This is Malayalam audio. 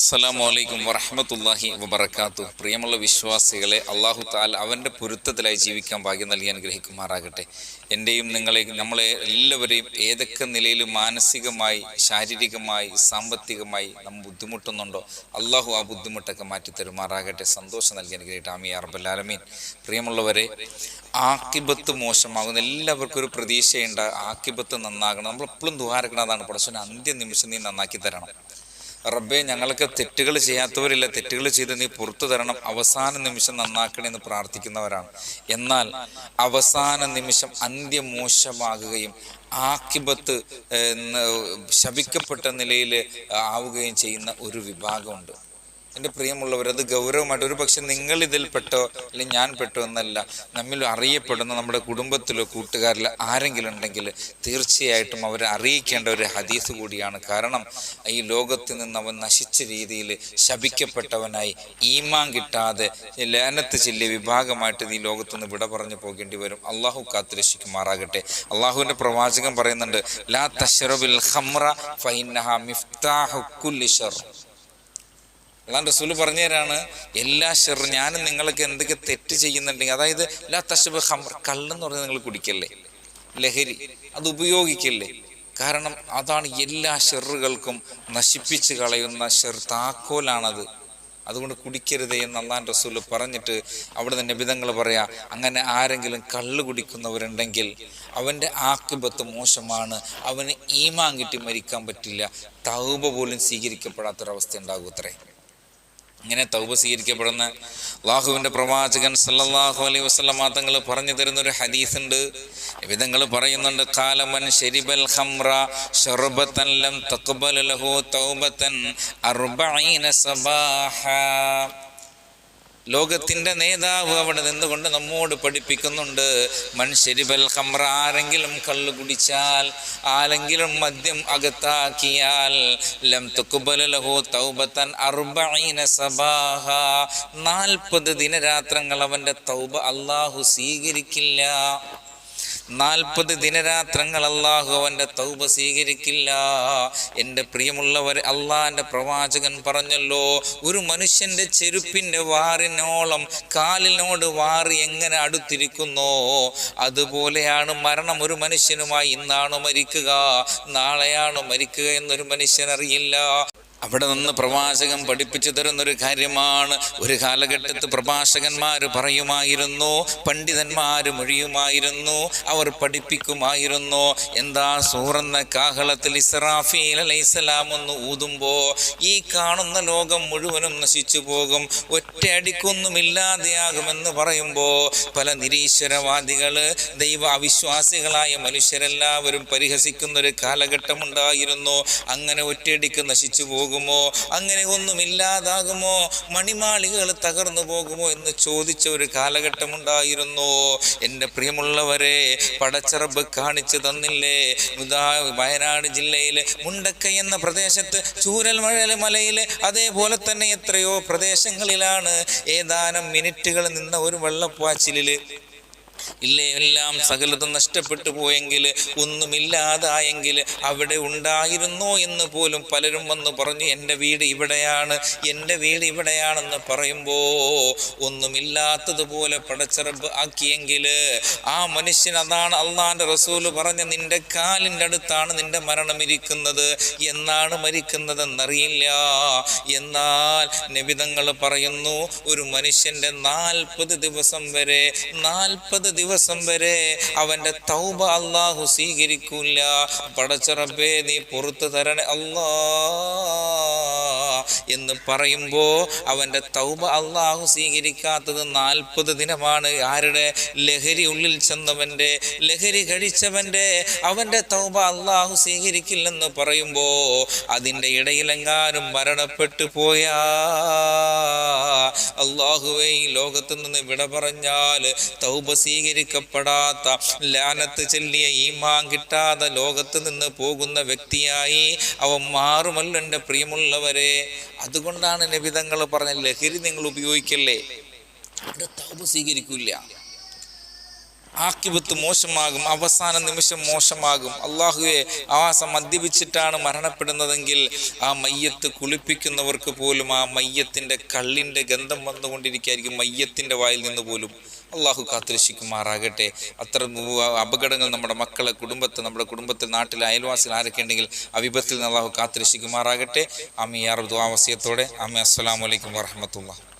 അസ്സലാമു അലൈക്കും വറഹമത്തല്ലാഹി വബർക്കാത്തു പ്രിയമുള്ള വിശ്വാസികളെ അള്ളാഹു താൽ അവന്റെ പൊരുത്തത്തിലായി ജീവിക്കാൻ ഭാഗ്യം നൽകി അനുഗ്രഹിക്കുമാറാകട്ടെ. എന്റെയും നിങ്ങളെ നമ്മളെ എല്ലാവരെയും ഏതൊക്കെ നിലയിൽ മാനസികമായി ശാരീരികമായി സാമ്പത്തികമായി നമ്മൾ ബുദ്ധിമുട്ടുന്നുണ്ടോ അള്ളാഹു ആ ബുദ്ധിമുട്ടൊക്കെ മാറ്റി തരുമാറാകട്ടെ സന്തോഷം നൽകി അനുഗ്രഹിക്കട്ടെ. ആമി അറബല്ലാലമീൻ പ്രിയമുള്ളവരെ ആക്കിബത്ത് മോശമാകുന്ന എല്ലാവർക്കും ഒരു പ്രതീക്ഷയുണ്ട്. ആക്കിബത്ത് നന്നാകണം. നമ്മൾ എപ്പോഴും പ്രശ്നം പടച്ചോനെ അന്ത്യ നിമിഷം നീ നന്നാക്കി തരണം. റബ്ബെ ഞങ്ങൾക്ക് തെറ്റുകൾ ചെയ്യാത്തവരില്ല. തെറ്റുകൾ ചെയ്ത് നീ പുറത്തു തരണം. അവസാന നിമിഷം നന്നാക്കണേ എന്ന് പ്രാർത്ഥിക്കുന്നവരാണ്. എന്നാൽ അവസാന നിമിഷം അന്ത്യമോശമാകുകയും ആക്കിബത്ത് ശപിക്കപ്പെട്ട നിലയിൽ ആവുകയും ചെയ്യുന്ന ഒരു വിഭാഗമുണ്ട്. എന്റെ പ്രിയമുള്ളവർ അത് ഗൗരവമായിട്ട് ഒരു പക്ഷെ നിങ്ങൾ ഇതിൽ പെട്ടോ അല്ലെങ്കിൽ ഞാൻ പെട്ടോ എന്നല്ല നമ്മിൽ അറിയപ്പെടുന്ന നമ്മുടെ കുടുംബത്തിലോ കൂട്ടുകാരിലോ ആരെങ്കിലും ഉണ്ടെങ്കിൽ തീർച്ചയായിട്ടും അവരെ അറിയിക്കേണ്ട ഒരു ഹദീസ് കൂടിയാണ്. കാരണം ഈ ലോകത്തിൽ നിന്ന് അവൻ നശിച്ച രീതിയിൽ ശപിക്കപ്പെട്ടവനായി ഈമാൻ കിട്ടാതെ ലേനത്ത് ചെല്ലിയ വിഭാഗമായിട്ട് ഈ ലോകത്തുനിന്ന് വിട പറഞ്ഞു പോകേണ്ടി വരും. അള്ളാഹു കാത്തുരക്ഷിക്കുമാറാകട്ടെ. അള്ളാഹുവിന്റെ പ്രവാചകൻ പറയുന്നുണ്ട് ലാ തഷറബിൽ ഖംറ ഫൈനഹ മിഫ്താഹു കുല്ലി അള്ളാൻ റസൂൽ പറഞ്ഞു തരാണ് എല്ലാ ഷെർ ഞാനും നിങ്ങൾക്ക് എന്തൊക്കെ തെറ്റ് ചെയ്യുന്നുണ്ടെങ്കിൽ അതായത് ലാ തഷബ് ഹമർ കള്ളെന്ന് പറഞ്ഞ് നിങ്ങൾ കുടിക്കല്ലേ? ലഹരി അത് ഉപയോഗിക്കല്ലേ? കാരണം അതാണ് എല്ലാ ഷെറുകൾക്കും നശിപ്പിച്ച് കളയുന്ന ഷെർ താക്കോലാണത്. അതുകൊണ്ട് കുടിക്കരുത് എന്ന് അള്ളാൻ റസൂൽ പറഞ്ഞിട്ട് അവിടെ നിന്ന് നിബിതങ്ങൾ പറയാ അങ്ങനെ ആരെങ്കിലും കള്ള് കുടിക്കുന്നവരുണ്ടെങ്കിൽ അവന്റെ ആക്കിബത്ത് മോശമാണ് അവന് ഈമാൻ കിട്ടി മരിക്കാൻ പറ്റില്ല തൗബ പോലും സ്വീകരിക്കപ്പെടാത്തൊരവസ്ഥ ഉണ്ടാകും അത്രേ. ഇങ്ങനെ തൗബ സ്വീകരിക്കപ്പെടുന്ന അള്ളാഹുവിന്റെ പ്രവാചകൻ സല്ലാഹു അലൈഹി വസല്ലമ തങ്ങൾ പറഞ്ഞു തരുന്നൊരു ഹദീസ് ഉണ്ട് വിധങ്ങൾ പറയുന്നുണ്ട് കാലമൻ ഷെരിബൽ ഖംറ ഷർബത്തൻ ലം ലഹു തൗബത്തൻ അർബഈന സബാഹ. ലോകത്തിന്റെ നേതാവ് അവിടെ നിന്നുകൊണ്ട് നമ്മോട് പഠിപ്പിക്കുന്നുണ്ട്. മൺശരിബൽ ഖംറ ആരെങ്കിലും കള്ളു കുടിച്ചാൽ ആരെങ്കിലും മദ്യം അകത്താക്കിയാൽ ലം തുക്കുബലഹു തൗബത്തൻ അർബഈന സബാഹ. നാൽപ്പത് ദിനരാത്രങ്ങൾ അവന്റെ തൗബ അള്ളാഹു സ്വീകരിക്കില്ല. നാൽപ്പത് ദിനരാത്രങ്ങൾ അള്ളാഹു അവന്റെ തൗബ സ്വീകരിക്കില്ല. എന്റെ പ്രിയമുള്ളവർ അള്ളാഹിന്റെ പ്രവാചകൻ പറഞ്ഞല്ലോ ഒരു മനുഷ്യന്റെ ചെരുപ്പിന്റെ വാറിനോളം കാലിനോട് വാറി എങ്ങനെ അടുത്തിരിക്കുന്നോ? അതുപോലെയാണ് മരണം ഒരു മനുഷ്യനുമായി ഇന്നാണ് മരിക്കുക? നാളെയാണ് മരിക്കുക എന്നൊരു മനുഷ്യൻ അറിയില്ല അവിടെ നിന്ന് പ്രവാചകൻ പഠിപ്പിച്ചു തരുന്നൊരു കാര്യമാണ്. ഒരു കാലഘട്ടത്ത് പ്രഭാഷകന്മാർ പറയുമായിരുന്നു പണ്ഡിതന്മാർ മൊഴിയുമായിരുന്നു അവർ പഠിപ്പിക്കുമായിരുന്നു. എന്താ സൂറന്ന കാഹളത്തിൽ ഇസ്രാഫീൽ അലൈസലാം ഒന്ന് ഊതുമ്പോൾ ഈ കാണുന്ന ലോകം മുഴുവനും നശിച്ചു പോകും ഒറ്റയടിക്കൊന്നുമില്ലാതെയാകുമെന്ന് പറയുമ്പോൾ പല നിരീശ്വരവാദികൾ ദൈവ അവിശ്വാസികളായ മനുഷ്യരെല്ലാവരും പരിഹസിക്കുന്നൊരു കാലഘട്ടമുണ്ടായിരുന്നു. അങ്ങനെ ഒറ്റയടിക്ക് നശിച്ചു പോകുമോ? അങ്ങനെ ഒന്നുമില്ലാതാകുമോ? മണിമാളികൾ തകർന്നു പോകുമോ എന്ന് ചോദിച്ച ഒരു കാലഘട്ടമുണ്ടായിരുന്നു. എന്റെ പ്രിയമുള്ളവരെ പടച്ചറബ് കാണിച്ചു തന്നില്ലേ? ഉദാ വയനാട് ജില്ലയിലെ മുണ്ടക്ക എന്ന പ്രദേശത്ത് ചൂരൽ മഴ മലയിലെ അതേപോലെ തന്നെ എത്രയോ പ്രദേശങ്ങളിലാണ് ഏതാനും മിനിറ്റുകൾ നിന്ന ഒരു വെള്ളപ്പാച്ചിലിൽ ഇല്ലേ എല്ലാം സകലതും നഷ്ടപ്പെട്ടു പോയെങ്കിൽ ഒന്നുമില്ലാതായെങ്കിൽ അവിടെ ഉണ്ടായിരുന്നോ എന്ന് പോലും പലരും വന്ന് പറഞ്ഞു എന്റെ വീട് ഇവിടെയാണ് എന്റെ വീട് ഇവിടെയാണെന്ന് പറയുമ്പോൾ ഒന്നുമില്ലാത്തതുപോലെ പടച്ചറബ് ആക്കിയെങ്കിൽ ആ മനുഷ്യൻ അതാണ് അള്ളാന്റെ റസൂൽ പറഞ്ഞ നിന്റെ കാലിന്റെ അടുത്താണ് നിന്റെ മരണം ഇരിക്കുന്നത്. എന്നാണ് മരിക്കുന്നതെന്നറിയില്ല. എന്നാൽ നിബിതങ്ങൾ പറയുന്നു ഒരു മനുഷ്യന്റെ നാൽപ്പത് ദിവസം വരെ നാൽപ്പത് ദിവസം വരെ അവന്റെ തൗബ അള്ളാഹു സ്വീകരിക്കൂല. പടച്ചറബേ നീ പുറത്തു തരണേ അള്ളാ എന്ന് പറയുമ്പോൾ അവന്റെ തൗബ അള്ളാഹു സ്വീകരിക്കാത്തത് നാൽപ്പത് ദിനമാണ്. ആരുടെ? ലഹരി ഉള്ളിൽ ചെന്നവന്റെ ലഹരി കഴിച്ചവന്റെ അവന്റെ തൗബ അള്ളാഹു സ്വീകരിക്കില്ലെന്ന് പറയുമ്പോൾ അതിന്റെ ഇടയിലെങ്ങാനും മരണപ്പെട്ടു പോയാ അള്ളാഹുവെ ഈ ലോകത്ത് നിന്ന് വിട പറഞ്ഞാൽ തൗബ സ്വീകരിക്കപ്പെടാത്ത ലാനത്ത് ചെല്ലിയ ഈമാൻ കിട്ടാതെ ലോകത്ത് നിന്ന് പോകുന്ന വ്യക്തിയായി അവൻ മാറുമല്ലോ എന്റെ പ്രിയമുള്ളവരെ. അതുകൊണ്ടാണ് നബിതങ്ങൾ പറഞ്ഞ ലഹരി നിങ്ങൾ ഉപയോഗിക്കല്ലേ? അവിടെ തൗബ സ്വീകരിക്കില്ല. ആക്കിബത്ത് മോശമാകും അവസാന നിമിഷം മോശമാകും. അള്ളാഹുവെ ആ മദ്യപിച്ചിട്ടാണ് മരണപ്പെടുന്നതെങ്കിൽ ആ മയ്യത്ത് കുളിപ്പിക്കുന്നവർക്ക് പോലും ആ മയ്യത്തിന്റെ കള്ളിന്റെ ഗന്ധം വന്നുകൊണ്ടിരിക്കുകയായിരിക്കും മയ്യത്തിന്റെ വായിൽ നിന്ന് പോലും. അള്ളാഹു കാത്തുരക്ഷിക്കുമാറാകട്ടെ. അത്ര അപകടങ്ങൾ നമ്മുടെ മക്കളെ കുടുംബത്തെ നമ്മുടെ കുടുംബത്തിൽ നാട്ടിലെ അയൽവാസികൾ ആരൊക്കെ ഉണ്ടെങ്കിൽ ആ വിപത്തിൽ നിന്ന് അള്ളാഹു കാത്തുരക്ഷിക്കുമാറാകട്ടെ. അമ്മി യാർ ദുആ വസിയത്തോടെ. അമ്മ അസ്സലാമു അലൈക്കും വറഹമത്തുള്ള